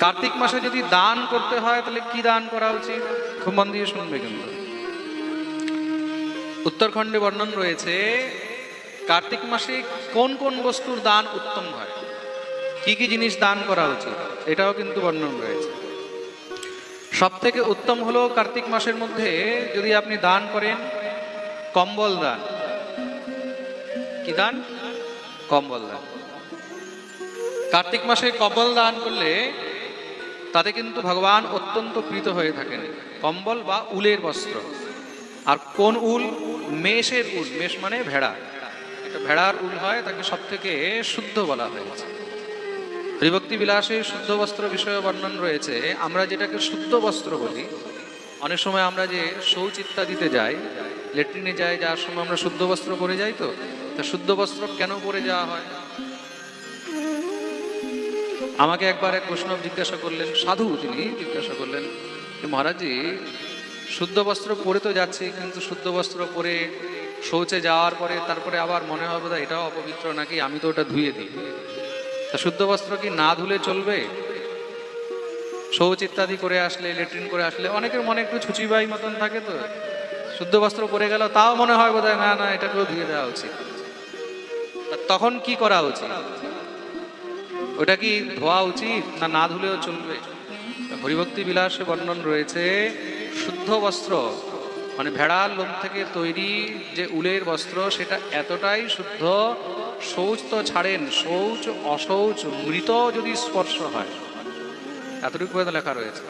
কার্তিক মাসে যদি দান করতে হয়, তাহলে কি দান করা উচিত? খুব মন দিয়ে শুনবে কিন্তু। উত্তরখণ্ডে বর্ণন রয়েছে, কার্তিক মাসে কোন কোন বস্তুর দান উত্তম হয়? কি কি জিনিস দান করা উচিত? এটাও কিন্তু বর্ণন রয়েছে। সব থেকে উত্তম হলো কার্তিক মাসের মধ্যে যদি আপনি দান করেন, কম্বল দান। কি দান? কম্বল দান। কার্তিক মাসে কম্বল দান করলে তাতে কিন্তু ভগবান অত্যন্ত প্রীত হয়ে থাকেন, কম্বল বা উলের বস্ত্র। আর কোন উল? মেষের উল। মেষ মানে ভেড়া। এটা ভেড়ার উল হয়, তাকে সব থেকে শুদ্ধ বলা হয়েছে। বিভক্তি বিলাসে শুদ্ধ বস্ত্র বিষয়ে বর্ণন রয়েছে, আমরা যেটাকে শুদ্ধ বস্ত্র বলি, অনেক সময় আমরা যে শৌচ ইত্যাদিতে যাই, লেট্রিনে যাই যাওয়ার সময় আমরা শুদ্ধ বস্ত্র পরে যাই তো, তা শুদ্ধ বস্ত্র কেন পরে যাওয়া হয়? আমাকে একবার এক বৈষ্ণব জিজ্ঞাসা করলেন, সাধু তিনি জিজ্ঞাসা করলেন মহারাজজি শুদ্ধ বস্ত্র পরে তো যাচ্ছে, কিন্তু শুদ্ধ বস্ত্র পরে শৌচে যাওয়ার পরে তারপরে আবার মনে হবে এটাও অপবিত্র নাকি আমি তো ওটা ধুয়ে দিই। তা শুদ্ধ বস্ত্র কি না ধুলে চলবে? শৌচ ইত্যাদি করে আসলে, লেট্রিন করে আসলে, অনেকের মনে একটু ছুচিবাই মতন থাকে তো। শুদ্ধ বস্ত্র পরে গেল, তাও মনে হয় বোধহয় না না, এটাকেও ধুয়ে দেওয়া উচিত। তখন কি করা উচিত? ওটা কি ধোয়া উচিত না না ধুলেও চলবে? হরিভক্তি বিলাসে বর্ণন রয়েছে, শুদ্ধ বস্ত্র মানে ভেড়ার লোম থেকে তৈরি যে উলের বস্ত্র, সেটা এতটাই শুদ্ধ, শৌচ তো ছাড়েন, শৌচ অশৌচ, মৃত যদি স্পর্শ হয়। এতটুকু লেখা রয়েছে।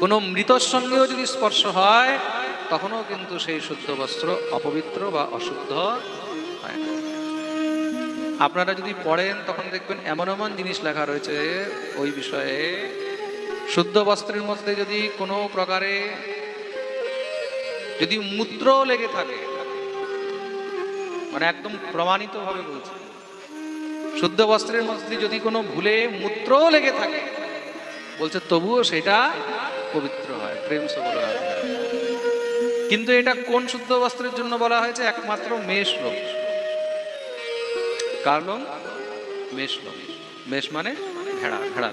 কোনো মৃতর সঙ্গেও যদি স্পর্শ হয়, তখনও কিন্তু সেই শুদ্ধ বস্ত্র অপবিত্র বা অশুদ্ধ আপনারা যদি পড়েন, তখন দেখবেন এমন এমন জিনিস লেখা রয়েছে ওই বিষয়ে। শুদ্ধ বস্ত্রের মধ্যে যদি কোনো প্রকারে যদি মূত্র লেগে থাকে মানে একদম প্রমাণিত ভাবে বলছি, শুদ্ধ বস্ত্রের মধ্যে যদি কোনো ভুলে মূত্র লেগে থাকে, বলছে তবুও সেটা পবিত্র হয়, প্রেম সে বলা হয়। কিন্তু এটা কোন শুদ্ধ বস্ত্রের জন্য বলা হয়েছে? একমাত্র মেষ লোক। কার লোম মেষ মানে ভেড়া ভেড়া।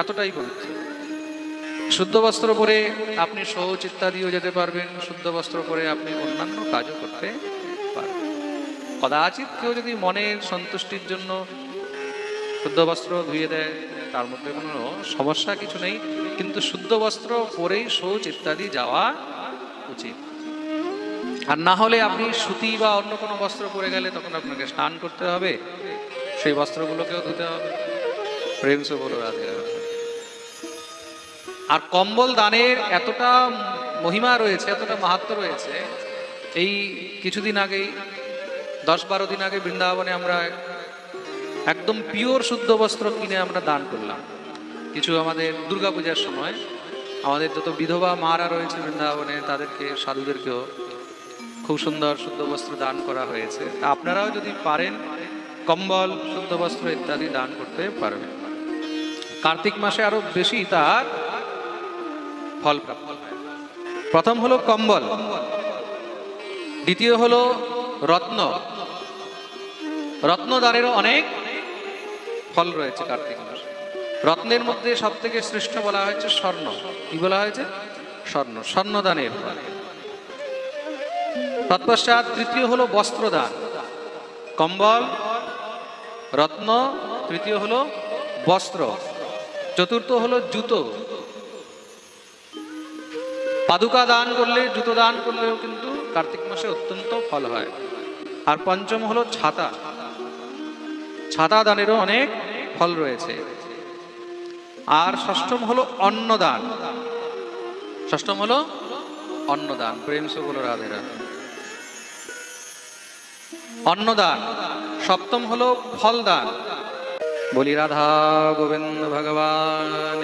এতটাই পবিত্র। শুদ্ধ বস্ত্র পরে আপনি শৌচ ইত্যাদিও যেতে পারবেন। শুদ্ধ বস্ত্র পরে আপনি অন্যান্য কাজও করতে পারবেন। কদাচিৎ কেউ যদি মনের সন্তুষ্টির জন্য শুদ্ধ বস্ত্র ধুয়ে দেয়, তার মধ্যে কোনো সমস্যা কিছু নেই। কিন্তু শুদ্ধ বস্ত্র পরেই শৌচ ইত্যাদি যাওয়া উচিত। আর না হলে আপনি সুতি বা অন্য কোনো বস্ত্র পরে গেলে তখন আপনাকে স্নান করতে হবে। সেই বস্ত্রগুলোকেও ধুতে হবে। প্রেম বলো রাধে। আর কম্বল দানের এতটা মহিমা রয়েছে, এতটা মাহাত্ম রয়েছে, এই কিছুদিন আগেই দশ বারো দিন আগে বৃন্দাবনে আমরা একদম পিওর শুদ্ধ বস্ত্র কিনে আমরা দান করলাম। কিছু আমাদের দুর্গাপূজার সময়, আমাদের যত বিধবা মারা রয়েছে বৃন্দাবনে, তাদেরকে, সাধুদেরকেও খুব সুন্দর শুদ্ধ বস্ত্র দান করা হয়েছে। আপনারাও যদি পারেন, কম্বল, শুদ্ধ বস্ত্র ইত্যাদি দান করতে পারবেন। কার্তিক মাসে আরও বেশি তার ফল প্রথম হলো কম্বল, দ্বিতীয় হলো রত্ন। রত্নদানেরও অনেক ফল রয়েছে কার্তিক মাসে। রত্নের মধ্যে সব থেকে শ্রেষ্ঠ বলা হয়েছে স্বর্ণ। কি বলা হয়েছে? স্বর্ণ। স্বর্ণদানের ফল। তৎপশ্চাৎ তৃতীয় হলো বস্ত্রদান। কম্বল, রত্ন, তৃতীয় হলো বস্ত্র, চতুর্থ হলো জুতো। পাদুকা দান করলে, জুতো দান করলেও কিন্তু কার্তিক মাসে অত্যন্ত ফল হয়। আর পঞ্চম হলো ছাতা। ছাতা দানেরও অনেক ফল রয়েছে। আর ষষ্ঠম হলো অন্নদান। ষষ্ঠম হলো অন্নদান। প্রেম সে বলো রাধে রাধে। অন্নদান। সপ্তম হলো ফলদান। বলি রাধা গোবিন্দ ভগবান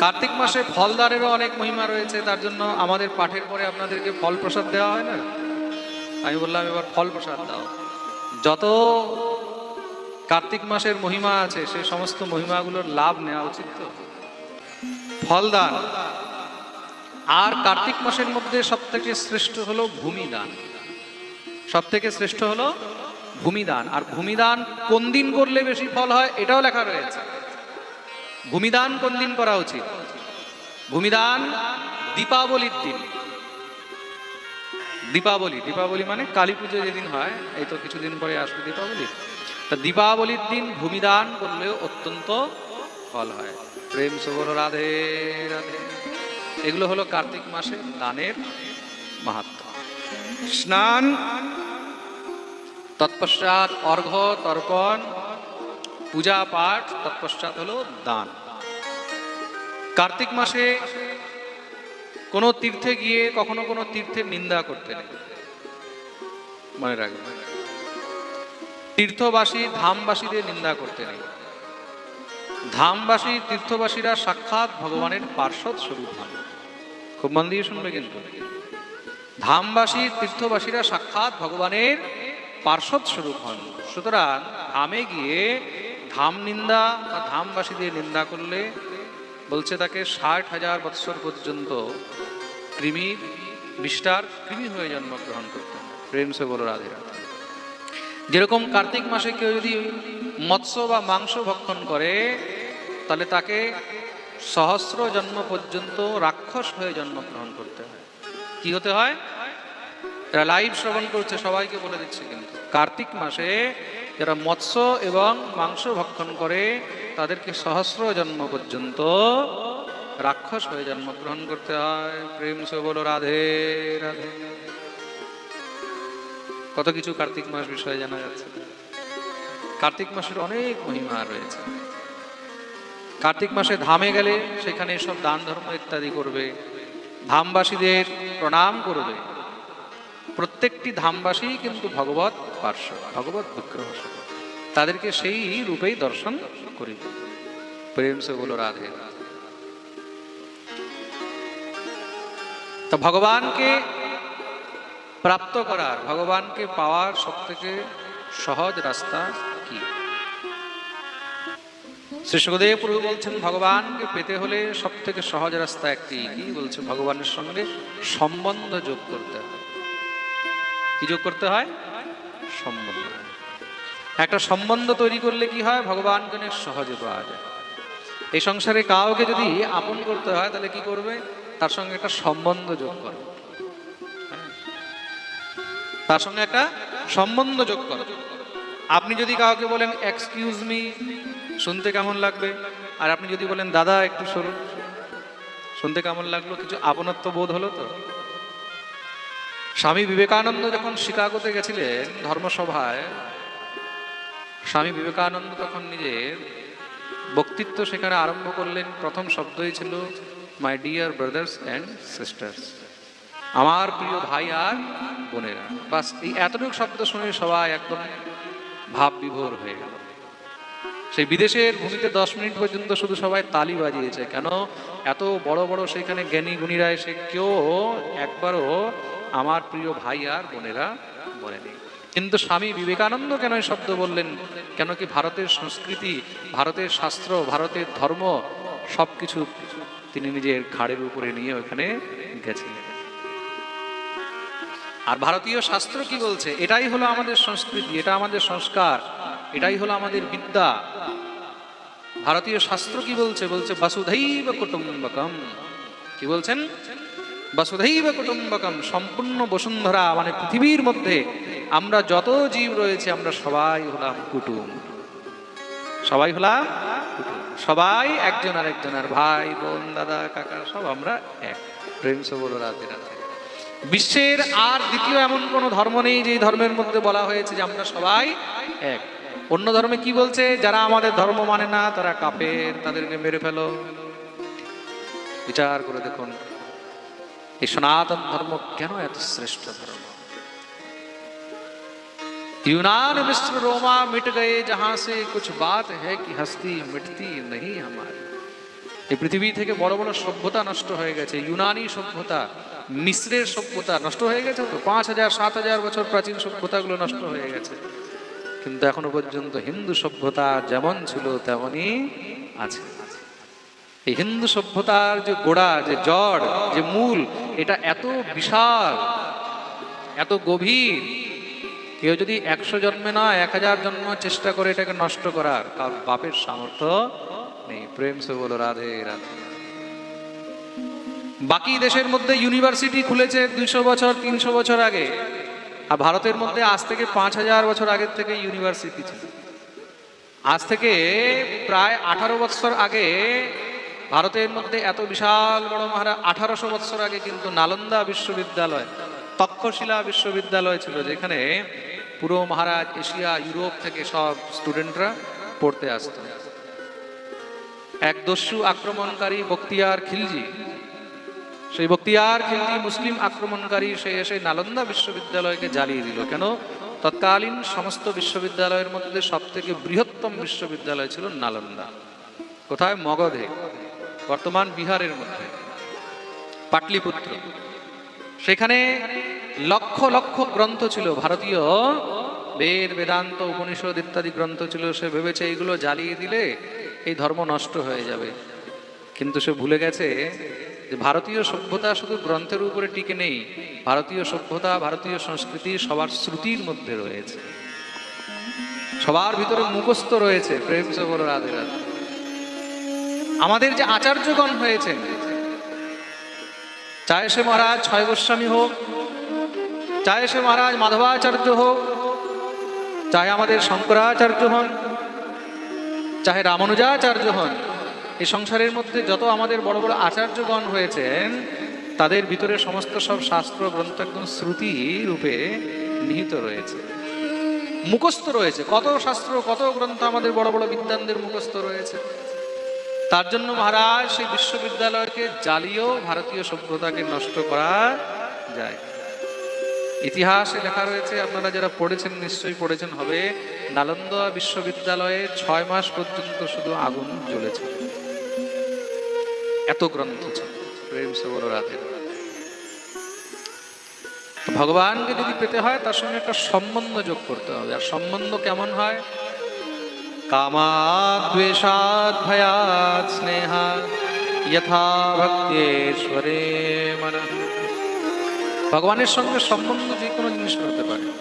কার্তিক মাসে ফলদানেরও অনেক মহিমা রয়েছে, তার জন্য আমাদের পাঠের পরে আপনাদেরকে ফল প্রসাদ দেওয়া হয় না? আমি বললাম, এবার ফল প্রসাদ দাও। যত কার্তিক মাসের মহিমা আছে সেই সমস্ত মহিমাগুলোর লাভ নেওয়া উচিত তো? ফলদান। আর কার্তিক মাসের মধ্যে সব থেকে শ্রেষ্ঠ হলো ভূমিদান। সব থেকে শ্রেষ্ঠ হলো ভূমিদান। আর ভূমিদান কোন দিন করলে বেশি ফল হয়, এটাও লেখা রয়েছে। ভূমিদান কোন দিন করা উচিত? ভূমিদান দীপাবলির দিন। দীপাবলি দীপাবলি মানে কালী পুজো যেদিন হয়, এই তো কিছুদিন পরে আসবে দীপাবলি। তা দীপাবলির দিন ভূমিদান করলেও অত্যন্ত ফল হয়। প্রেম সবর রাধে রাধে। এগুলো হলো কার্তিক মাসে দানের মাহাত্ম। স্নান। তৎপশ্চাৎ অর্ঘ তর্পণ, পূজা, পাঠ, তৎপশ্চাৎ হলো দান। কার্তিক মাসে কোনো তীর্থে গিয়ে কখনো কোনো তীর্থের নিন্দা করতে নেই মনে রাখবেন তীর্থবাসী, ধামবাসীদের নিন্দা করতে নেই ধামবাসী, তীর্থবাসীরা সাক্ষাৎ ভগবানের পার্শ্বদ স্বরূপ হন। খুব মন দিয়ে শুনবে কিন্তু। ধামবাসী তীর্থবাসীরা সাক্ষাৎ ভগবানের পার্শ্বদ স্বরূপ হন। সুতরাং ধামে গিয়ে ধাম নিন্দা বা ধামবাসীদের নিন্দা করলে বলছে তাকে ষাট হাজার বৎসর পর্যন্ত কৃমি বিষ্টার কৃমি হয়ে জন্মগ্রহণ করতে হয়। প্রেম সে বলো রাধে রাধে। যেরকম কার্তিক মাসে কেউ যদি মৎস্য বা মাংস ভক্ষণ করে, তাহলে তাকে সহস্র জন্ম পর্যন্ত রাক্ষস হয়ে জন্মগ্রহণ করতে হয়। কি হতে হয়? যারা লাইভ শ্রবণ করছে, সবাইকে বলে দিচ্ছে কিন্তু। কার্তিক মাসে যারা মৎস্য এবং মাংস ভক্ষণ করে, তাদেরকে সহস্র জন্ম পর্যন্ত রাক্ষস হয়ে জন্মগ্রহণ করতে হয়। প্রেম সে রাধে রাধে। কত কিছু কার্তিক মাস বিষয়ে জানা যাচ্ছে। কার্তিক মাসের অনেক মহিমা রয়েছে। কার্তিক মাসে ধামে গেলে সেখানে সব দান ধর্ম ইত্যাদি করবে। ধামবাসীদের প্রণাম করবে প্রত্যেকটি ধামবাসী কিন্তু ভগবত পার্শ্ব ভগবত বিগ্রহ তাদেরকে সেই রূপেই দর্শন করিবে প্রেম সে বলো, রাধে তো ভগবানকে প্রাপ্ত করার, ভগবানকে পাওয়ার সব থেকে সহজ রাস্তা কি? শ্রী সুখদেব প্রভু বলছেন, ভগবানকে পেতে হলে সব থেকে সহজ রাস্তা একটি। কি বলছে ভগবানের সঙ্গে? সম্বন্ধ যোগ করতে হয় কি যোগ করতে হয়? সম্বন্ধ। একটা সম্বন্ধ তৈরি করলে কি হয়? ভগবানকে অনেক সহজে পাওয়া যায়। এই সংসারে কাউকে যদি আপন করতে হয়, তাহলে কি করবে? তার সঙ্গে একটা সম্বন্ধ যোগ করবে তার সঙ্গে একটা সম্বন্ধ যোগ করো। আপনি যদি কাউকে বলেন, এক্সকিউজ মি শুনতে কেমন লাগবে? আর আপনি যদি বলেন, দাদা, একটু সরুন শুনতে কেমন লাগল? কিছু আপনত্ব বোধ হলো তো? স্বামী বিবেকানন্দ যখন শিকাগোতে গেছিলেন ধর্মসভায়, স্বামী বিবেকানন্দ তখন নিজের বক্তৃত্ব সেখানে আরম্ভ করলেন। প্রথম শব্দই ছিল my dear brothers and sisters আমার প্রিয় ভাই আর বোনেরা। বাস, এই এতটুকু শব্দ শুনে সবাই একদম ভাব বিভোর হয়ে গেল। সেই বিদেশের ভূমিতে দশ মিনিট পর্যন্ত শুধু সবাই তালি বাজিয়েছে। কেন? এত বড় বড় সেখানে জ্ঞানী গুণীরা এসে কেউ একবারও আমার প্রিয় ভাই আর বোনেরা বলেনি। কিন্তু স্বামী বিবেকানন্দ কেন এই শব্দ বললেন? কেন কি ভারতের সংস্কৃতি, ভারতের শাস্ত্র, ভারতের ধর্ম সব কিছু তিনি নিজের ঘাড়ের উপরে নিয়ে ওখানে গেছিলেন? আর ভারতীয় শাস্ত্র কি বলছে? এটাই হলো আমাদের সংস্কৃতি, এটা আমাদের সংস্কার। এটাই হলো আমাদের বিদ্যা। ভারতীয় শাস্ত্র কি বলছে? বলছে, বাসুধৈব কুটুম্বকম। কি বলছেন? বাসুধৈব কুটুম্বকম, সম্পূর্ণ বসুন্ধরা মানে পৃথিবীর মধ্যে আমরা যত জীব রয়েছে, আমরা সবাই হলাম কুটুম। সবাই হলাম সবাই একজন আর একজনের ভাই, বোন, দাদা, কাকা, সব আমরা এক। প্রেম সে বলো, রাতে রাধে বিশ্বের আর দ্বিতীয় এমন কোনো ধর্ম নেই যে ধর্মের মধ্যে বলা হয়েছে যে আমরা সবাই এক। অন্য ধর্মে কি বলছে যারা আমাদের ধর্ম মানে না তারা কাপের তাদেরকে মেরে ফেলো বিচার করে দেখুন এই সনাতন ধর্ম কেন এত শ্রেষ্ঠ ধর্ম यूनान मिश्र रोमा मिट गए जहां से कुछ बात है कि हस्ती मिटती नहीं हमारी এই পৃথিবী থেকে বড় বড় সভ্যতা নষ্ট হয়ে গেছে ইউনানি সভ্যতা মিশ্রের সভ্যতা নষ্ট হয়ে গেছে তো পাঁচ হাজার সাত হাজার বছর প্রাচীন সভ্যতাগুলো নষ্ট হয়ে গেছে কিন্তু এখনও পর্যন্ত হিন্দু সভ্যতা যেমন ছিল, তেমনই আছে। এই হিন্দু সভ্যতার যে গোড়া, যে জড়, যে মূল, এটা এত বিশাল, এত গভীর। কেউ যদি একশো জন্মে না, এক হাজার জন্ম চেষ্টা করে এটাকে নষ্ট করার কারণ বাপের সামর্থ্য নেই। প্রেম সে বলো, রাধে রাধে। বাকি দেশের মধ্যে ইউনিভার্সিটি খুলেছে দুইশো বছর, তিনশো বছর আগে। আর ভারতের মধ্যে আজ থেকে পাঁচ হাজার বছর আগের থেকে ইউনিভার্সিটি ছিল। আজ থেকে প্রায় আঠারো বছর আগে ভারতের মধ্যে এত বিশাল বড় মহারা আঠারোশো বছর আগে কিন্তু নালন্দা বিশ্ববিদ্যালয়, তক্ষশিলা বিশ্ববিদ্যালয় ছিল, যেখানে পুরো মহারাজ এশিয়া, ইউরোপ থেকে সব স্টুডেন্টরা পড়তে আসতো। এক দস্যু আক্রমণকারী বক্তিয়ার খিলজি সেই বক্তিয়ার খিলজি মুসলিম আক্রমণকারী সে এসে নালন্দা বিশ্ববিদ্যালয়কে জ্বালিয়ে দিল। কেন? তৎকালীন সমস্ত বিশ্ববিদ্যালয়ের মধ্যে সব থেকে বৃহত্তম বিশ্ববিদ্যালয় ছিল নালন্দা। কোথায়? মগধে। বর্তমান বিহারের মধ্যে। পাটলিপুত্র। সেখানে লক্ষ লক্ষ গ্রন্থ ছিল। ভারতীয় বেদ, বেদান্ত, উপনিষদ ইত্যাদি গ্রন্থ ছিল। সে ভেবেছে এইগুলো জ্বালিয়ে দিলে এই ধর্ম নষ্ট হয়ে যাবে। কিন্তু সে ভুলে গেছে ভারতীয় সভ্যতা শুধু গ্রন্থের উপরে টিকে নেই, ভারতীয় সভ্যতা, ভারতীয় সংস্কৃতি সবার শ্রুতির মধ্যে রয়েছে। সবার ভিতরে মুখস্থ রয়েছে প্রেম সে বলো রাধে রাধে। আমাদের যে আচার্যগণ হয়েছেন চাहे সে মহারাজ ছয় গোস্বামী হোক চাहे সে মহারাজ মাধবাচার্য হোক চাহে আমাদের শঙ্করাচার্য হন চাহে রামানুজাচার্য হন এই সংসারের মধ্যে যত আমাদের বড় বড় আচার্যগণ হয়েছেন, তাদের ভিতরে সমস্ত সব শাস্ত্র, গ্রন্থ একদম শ্রুতি রূপে নিহিত রয়েছে। মুখস্থ রয়েছে। কত শাস্ত্র, কত গ্রন্থ আমাদের বড় বড় বিদ্যানদের মুখস্থ রয়েছে। তার জন্য মহারাজ, সেই বিশ্ববিদ্যালয়কে জ্বালিয়েও ভারতীয় সভ্যতাকে নষ্ট করা যায়। ইতিহাসে লেখা রয়েছে, আপনারা যারা পড়েছেন নিশ্চয়ই পড়েছেন, হবে নালন্দা বিশ্ববিদ্যালয়ে ছয় মাস পর্যন্ত শুধু আগুন জ্বলেছে। এত গ্রন্থ প্রেম সে বড় রাধে। ভগবানকে যদি পেতে হয়, তার সঙ্গে একটা সম্বন্ধ যোগ করতে হবে। আর সম্বন্ধ কেমন হয়? কামাদ্বেষাদ ভয়াদ স্নেহা যথা ভক্তেশ্বরে মন ভগবানের সঙ্গে সম্বন্ধ যে কোনো জিনিস করতে পারে।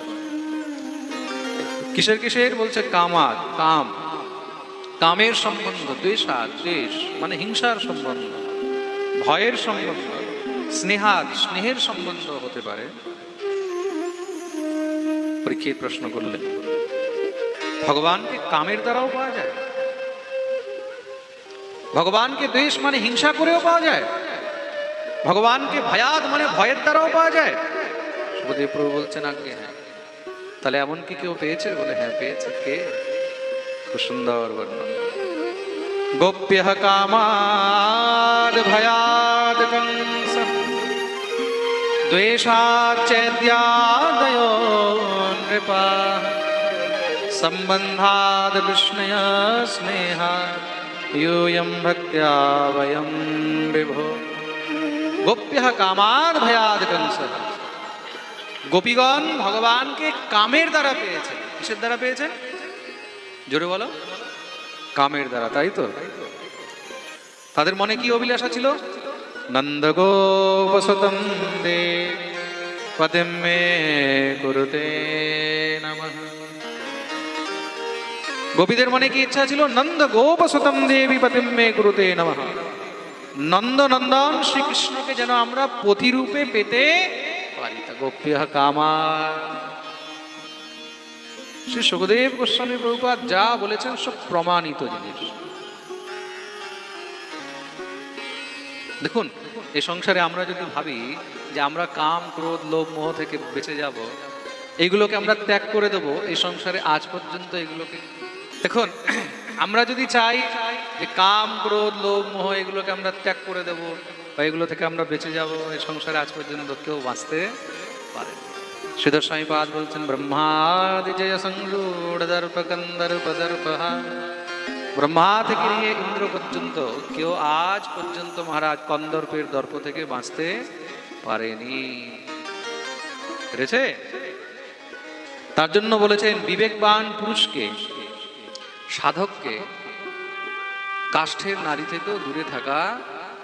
কিসের কিসের? বলছে কামাদ কাম। কামের সম্বন্ধ দ্বেষাদ দ্বেষ মানে হিংসার সম্বন্ধ, ভয়ের সম্বন্ধ, স্নেহাদ, স্নেহের সম্বন্ধ হতে পারে। পরীক্ষিত প্রশ্ন করলেন, ভগবানকে কামের দ্বারাও পাওয়া যায়? ভগবানকে দ্বেষ মানে হিংসা করেও পাওয়া যায়? ভগবানকে ভয়াদ মানে ভয়ের দ্বারাও পাওয়া যায়? সুখদেব প্রভু বলছেন আগে হ্যাঁ। তাহলে এমন কি কেউ পেয়েছে? বলে হ্যাঁ পেয়েছে। কে? सुंदर वर्णन। गोप्य काम भयाद कंस द्वेषाचैद्यादयो नृपा। संबंधाद विष्णय स्नेहा। यूयम भक्त्या वयम विभो। गोप्य कामाद भयाद कंस গোপীগণ भगवान के कामेर द्वारा पे द्वारा पे জোরে বলো। কামের দ্বারা, তাই তো? তাদের মনে কি অভিলাষা ছিল? নন্দ দে পদে মে নমঃ। গোপীদের মনে কি ইচ্ছা ছিল? নন্দ গোপসতম দেবী পতিম মে গুরুতে নমঃ। নন্দ নন্দন শ্রীকৃষ্ণকে যেন আমরা প্রতিরূপে পেতে পারি। গোপ্য কামা শ্রী সুখদেব গোস্বামী প্রভুপাদ যা বলেছেন সব প্রমাণিত জিনিস। দেখুন এই সংসারে আমরা যদি ভাবি যে আমরা কাম, ক্রোধ, লোভ, মোহ থেকে বেঁচে যাব এইগুলোকে আমরা ত্যাগ করে দেব, এই সংসারে আজ পর্যন্ত এগুলোকে। দেখুন, আমরা যদি চাই যে কাম, ক্রোধ, লোভ, মোহ এগুলোকে আমরা ত্যাগ করে দেব, বা এগুলো থেকে আমরা বেঁচে যাব, এই সংসারে আজ পর্যন্ত কেউ বাঁচতে পারে স্বামীপাদ বলছেন ব্রহ্মাদি জয় সংরূঢ় দর্প কন্দর্প দর্পহা ব্রহ্মা থেকে নিয়ে ইন্দ্র পর্যন্ত কেউ আজ পর্যন্ত মহারাজ কন্দর্পের দর্প থেকে বাঁচতে পারেনি পেরেছে তার জন্য বলেছেন বিবেকবান পুরুষকে সাধককে কাষ্ঠের নারী থেকেও দূরে থাকা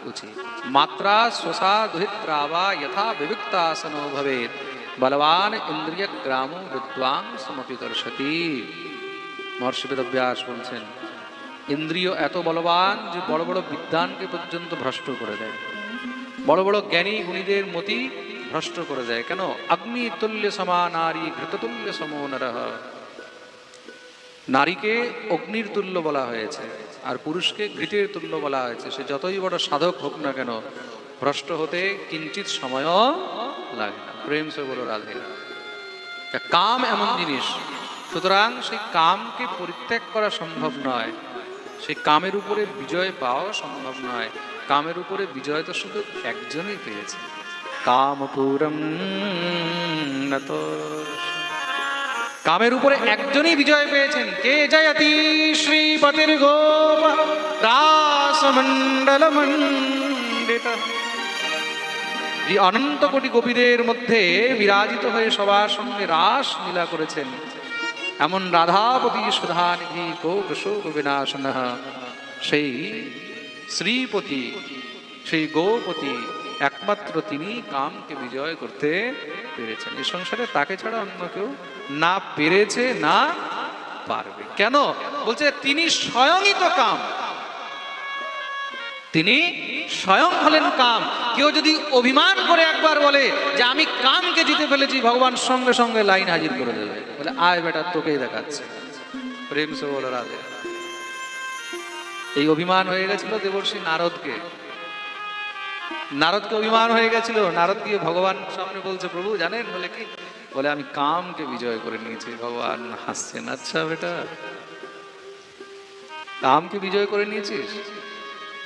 উচিত। মাত্রা শ্বসা দুহিত্রাবা যথা বিবিক্তাসনো ভবেত বলবান ইন্দ্রিয় গ্রাম বিদ্বাং সমপি দর্শতি মহর্ষি বেদব্যাস বলছেন ইন্দ্রিয় এত বলবান যে বড় বড় বিদ্বানকে পর্যন্ত ভ্রষ্ট করে দেয় বড় বড় জ্ঞানী গুণীদের মতি ভ্রষ্ট করে দেয় কেন অগ্নি তুল্য সমা নারী ঘৃততুল্য সমো নরহ নারীকে অগ্নির তুল্য বলা হয়েছে, আর পুরুষকে ঘৃতের তুল্য বলা হয়েছে। সে যতই বড় সাধক হোক না কেন, ভ্রষ্ট হতে কিঞ্চিত সময়ও লাগে না। প্রেম সে বলো রাধে। তা কাম এমন জিনিস। সুতরাং সেই কামকে পরিত্যাগ করা সম্ভব নয়। সেই কামের উপরে বিজয় পাওয়া সম্ভব নয়। কামের উপরে বিজয় তো শুধু একজনই পেয়েছে। কামপুরম নত কামের উপরে একজনই বিজয় পেয়েছেন। কে জয়তি? শ্রীপতির গোপ। রাসমণ্ডল মণ্ডিত এই অনন্ত কোটি গোপীদের মধ্যে বিরাজিত হয়ে সবার সঙ্গে রাস লীলা করেছেন। এমন রাধাপতি সুধানিধি কোক শোক বিনাশন। সেই শ্রীপতি, সেই গোপতি একমাত্র তিনি কামকে বিজয় করতে পেরেছেন। এই সংসারে তাকে ছাড়া অন্য কেউ না পেরেছে, না পারবে। কেন? বলছে, তিনি স্বয়ংই তো কাম। তিনি স্বয়ং হলেন কাম। কেউ যদি অভিমান করে একবার বলে যে আমি কামকে জিতে ফেলেছি, ভগবান সঙ্গে সঙ্গে লাইন হাজির করে দেবে। বলে, আয় বেটা, তোকেই দেখাচ্ছে। প্রেম সে বলো, রাধে। এই অভিমান হয়ে গেছিল দেবর্ষী নারদকে। নারদকে অভিমান হয়ে গেছিল। নারদ গিয়ে ভগবান সামনে বলছে, প্রভু, জানেন? বলে, কি? বলে, আমি কামকে বিজয় করে নিয়েছি, ভগবান হাসছেন। আচ্ছা বেটা, কামকে বিজয় করে নিয়েছিস?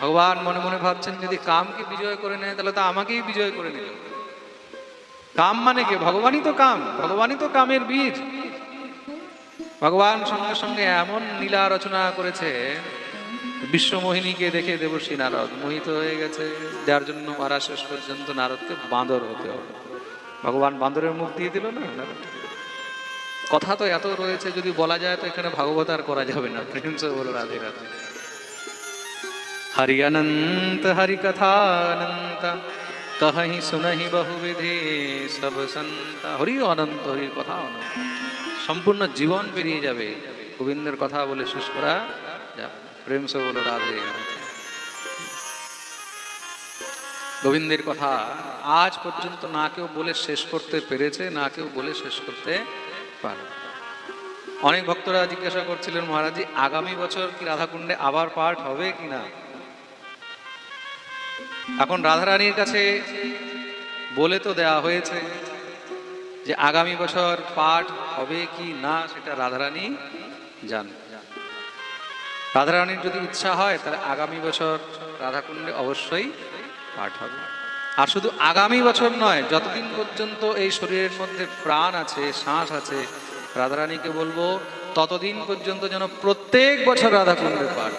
ভগবান মনে মনে ভাবছেন, যদি কামকে বিজয় করে নেয়, তাহলে তো আমাকেই বিজয় করে নিল কাম মানে কি? ভগবানই তো কাম, ভগবানই তো কামের বীর ভগবান সঙ্গে সঙ্গে এমন লীলা রচনা করেছে, বিশ্বমোহিনীকে দেখে দেবশ্রী নারদ মোহিত হয়ে গেছে। যার জন্য মারা শেষ পর্যন্ত নারদকে বাঁদর হতে হবে। ভগবান বাঁদরের মুখ দিয়ে দিল না? কথা তো এত রয়েছে, যদি বলা যায় তো এখানে ভাগবত আর করা যাবে না। প্রেম বলো রাধে রাধে। हरि अनंत हरि कथा अनंत कहीं सुनहि बहुविधि सब संत হরি অনন্ত হরির কথা অনন্ত সম্পূর্ণ জীবন পেরিয়ে যাবে গোবিন্দের কথা বলে শেষ করা যাবে প্রেম সে বলো রাধে রাধে। গোবিন্দের কথা আজ পর্যন্ত না কেউ বলে শেষ করতে পেরেছে না কেউ বলে শেষ করতে পারে অনেক ভক্তরা জিজ্ঞাসা করছিলেন মহারাজি আগামী বছর কি রাধাকুণ্ডে আবার পাঠ হবে কি না এখন রাধারানীর কাছে বলে তো দেয়া হয়েছে যে আগামী বছর পাঠ হবে কি না, সেটা রাধারানী জান। রাধারানীর যদি ইচ্ছা হয়, তাহলে আগামী বছর রাধাকুণ্ডে অবশ্যই পাঠ হবে। আর শুধু আগামী বছর নয়, যতদিন পর্যন্ত এই শরীরের মধ্যে প্রাণ আছে, শ্বাস আছে, রাধারানীকে বলব, ততদিন পর্যন্ত যেন প্রত্যেক বছর রাধাকুণ্ডে পাঠ।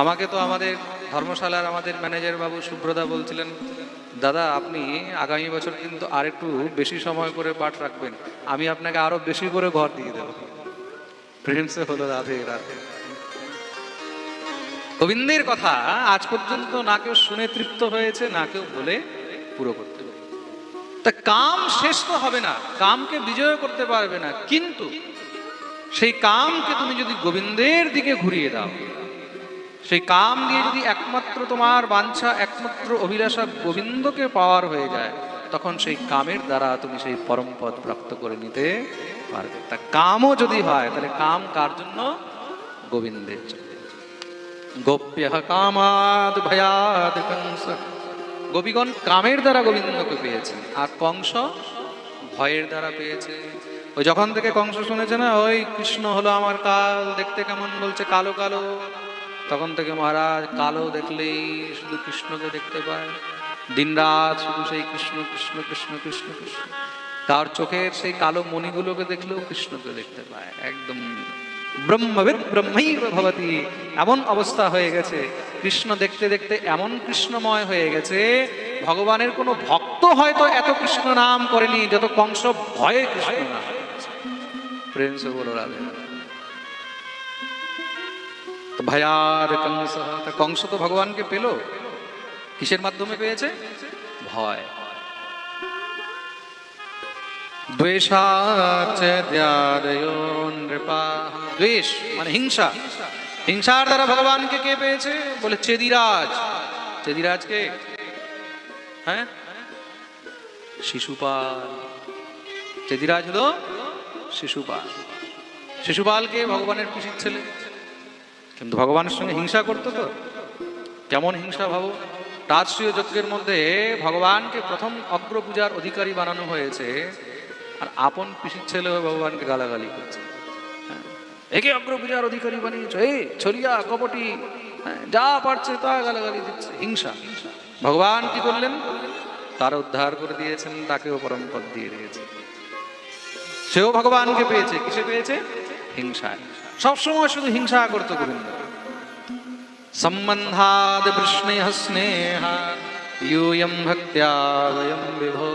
আমাকে তো আমাদের ধর্মশালার আমাদের ম্যানেজার বাবু সুব্রদা বলছিলেন, দাদা, আপনি আগামী বছর কিন্তু আর একটু বেশি সময় করে পাঠ রাখবেন। আমি আপনাকে আরও বেশি করে ঘর দিয়ে দেবো। প্রেমসে হলো রাধে রাধে। গোবিন্দের কথা আজ পর্যন্ত না কেউ শুনে তৃপ্ত হয়েছে, না কেউ বলে পুরো করতে তা কাম শেষ তো হবে না, কামকে বিজয় করতে পারবে না, কিন্তু সেই কামকে তুমি যদি গোবিন্দের দিকে ঘুরিয়ে দাও সেই কাম দিয়ে যদি একমাত্র তোমার বাঞ্ছা, একমাত্র অভিলাষা গোবিন্দকে পাওয়ার হয়ে যায়, তখন সেই কামের দ্বারা তুমি সেই পরম পদ প্রাপ্ত করে নিতে পারবে। তা কামও যদি হয়, তাহলে কাম কার জন্য? গোবিন্দের জন্য। গোপ্য কামাদ ভয়াদ কংস। গোপীগণ কামের দ্বারা গোবিন্দকে পেয়েছে আর কংস ভয়ের দ্বারা পেয়েছে। ওই যখন থেকে কংস শুনেছে না, ওই কৃষ্ণ হলো আমার কাল, দেখতে কেমন বলছে, কালো কালো। তখন থেকে মহারাজ কালো দেখলেই শুধু কৃষ্ণকে দেখতে পায়। দিনরাত শুধু সেই কৃষ্ণ কৃষ্ণ কৃষ্ণ কৃষ্ণ কৃষ্ণ। তার চোখের সেই কালো মণিগুলোকে দেখলেও কৃষ্ণকে দেখতে পায়। একদম ব্রহ্মবিদ, ব্রহ্মৈব ভবতি, এমন অবস্থা হয়ে গেছে। কৃষ্ণ দেখতে দেখতে এমন কৃষ্ণময় হয়ে গেছে, ভগবানের কোনো ভক্ত হয়তো এত কৃষ্ণ নাম করেনি, যত কংস ভয়ে কৃষ্ণ নাম। প্রেম সে বলো রাধে ভয়ার কংস তা কংস তো ভগবানকে পেল। কিসের মাধ্যমে পেয়েছে? ভয়। দ্বেষ মানে হিংসা। হিংসার দ্বারা ভগবানকে কে পেয়েছে? বলে চেদিরাজ। চেদিরাজকে? হ্যাঁ? শিশুপাল। চেদিরাজ হলো শিশুপাল। শিশুপালকে ভগবানের পিসির ছেলে। কিন্তু ভগবানের সঙ্গে হিংসা করতো তো? কেমন হিংসা ভাবো? রাজস্বীয় যজ্ঞের মধ্যে ভগবানকে প্রথম অগ্রপূজার অধিকারী বানানো হয়েছে আর আপন পিসির ছেলে ভগবানকে গালাগালি করছে। হ্যাঁ, একে অগ্রপূজার অধিকারী বানিয়েছ। এই ছড়িয়া কপটি হ্যাঁ, যা পারছে তা গালাগালি দিচ্ছে। হিংসা। ভগবান কি করলেন? তার উদ্ধার করে দিয়েছেন তাকেও পরম পদ দিয়ে দিয়েছে। সেও ভগবানকে পেয়েছে। কিসে পেয়েছে? হিংসায়। সবসময় শুধু হিংসা করত গোবিন্দ সম্বন্ধাদ বৃষ্ণেহ স্নেহা ইয়ম ভক্ত্যাদয়ম বিভো